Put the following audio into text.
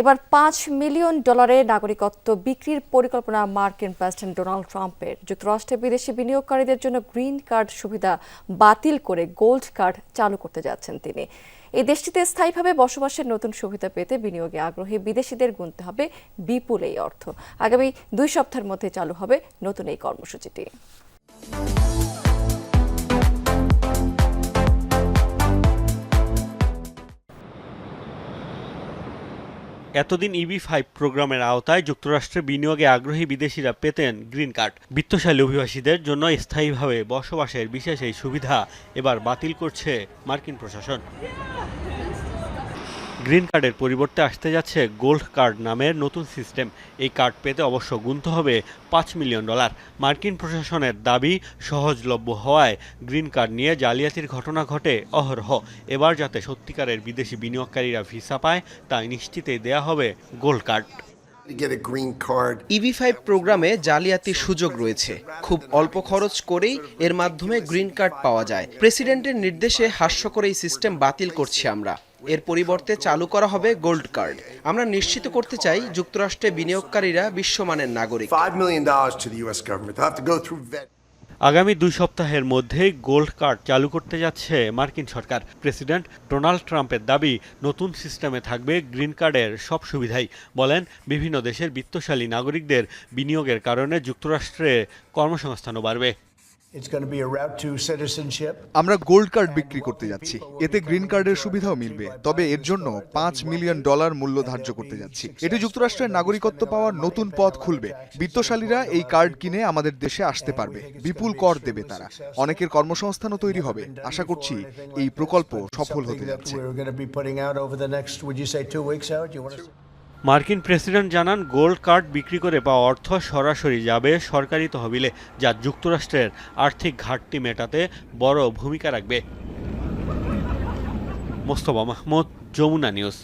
এবার পাঁচ মিলিয়ন ডলারের নাগরিকত্ব বিক্রির পরিকল্পনা মার্কিন প্রেসিডেন্ট ডোনাল্ড ট্রাম্পের। যুক্তরাষ্ট্রে বিদেশি বিনিয়োগকারীদের জন্য গ্রিন কার্ড সুবিধা বাতিল করে গোল্ড কার্ড চালু করতে যাচ্ছেন তিনি। এই দেশটিতে স্থায়ীভাবে বসবাসের নতুন সুবিধা পেতে বিনিয়োগে আগ্রহী বিদেশিদের গুনতে হবে বিপুল এই অর্থ। আগামী দুই সপ্তাহের মধ্যে চালু হবে নতুন এই কর্মসূচিটি। এতদিন ইবি ফাইভ প্রোগ্রামের আওতায় যুক্তরাষ্ট্রে বিনিয়োগে আগ্রহী বিদেশিরা পেতেন গ্রিন কার্ড। বিত্তশালী অভিবাসীদের জন্য স্থায়ীভাবে বসবাসের বিশেষ এই সুবিধা এবার বাতিল করছে মার্কিন প্রশাসন। গ্রিন কার্ডের পরিবর্তে আসতে যাচ্ছে গোল্ড কার্ড নামের নতুন সিস্টেম। এই কার্ড পেতে অবশ্য গুনতে হবে পাঁচ মিলিয়ন ডলার। মার্কিন প্রশাসনের দাবি সহজলভ্য হওয়ায় গ্রিন কার্ড নিয়ে জালিয়াতির ঘটনা ঘটে অহরহ। এবার যাতে সত্যিকারের বিদেশি বিনিয়োগকারীরা ভিসা পায় তাই নিশ্চিতেই দেয়া হবে গোল্ড কার্ড। ইবি ফাইভ প্রোগ্রামে জালিয়াতির সুযোগ রয়েছে। খুব অল্প খরচ করেই এর মাধ্যমে গ্রিন কার্ড পাওয়া যায়। প্রেসিডেন্টের নির্দেশে হাস্যকর এই সিস্টেম বাতিল করছি আমরা। এর পরিবর্তে চালু করা হবে গোল্ড কার্ড আমরা নিশ্চিত করতে চাই যুক্তরাষ্ট্রে বিনিয়োগকারীরা বিশ্বমানের নাগরিক $5 million to the U.S. government. They'll have to go through vet. আগামী দুই সপ্তাহের মধ্যেই গোল্ড কার্ড চালু করতে যাচ্ছে মার্কিন সরকার প্রেসিডেন্ট ডোনাল্ড ট্রাম্পের দাবি নতুন সিস্টেমে থাকবে গ্রিন কার্ডের সব সুবিধাই বলেন বিভিন্ন দেশের বিত্তশালী নাগরিকদের বিনিয়োগের কারণে যুক্তরাষ্ট্রে কর্মসংস্থানও বাড়বে আমরা গোল্ড কার্ড বিক্রি করতে যাচ্ছি। এতে গ্রিন কার্ডের সুবিধাও মিলবে। তবে এর জন্য পাঁচ মিলিয়ন ডলার মূল্য ধার্য করতে যাচ্ছি। এটি যুক্তরাষ্ট্রের নাগরিকত্ব পাওয়ার নতুন পথ খুলবে। বিত্তশালীরা এই কার্ড কিনে আমাদের দেশে আসতে পারবে। বিপুল কর দেবে তারা। অনেকের কর্মসংস্থানও তৈরি হবে। আশা করছি এই প্রকল্প সফল হতে যাচ্ছে। মার্কিন প্রেসিডেন্ট জানান, গোল্ড কার্ড বিক্রি করে বা অর্থ সরাসরি যাবে সরকারি তহবিলে, যা যুক্তরাষ্ট্রের আর্থিক ঘাটতি মেটাতে বড় ভূমিকা রাখবে। মোস্তফা মাহমুদ, যমুনা নিউজ।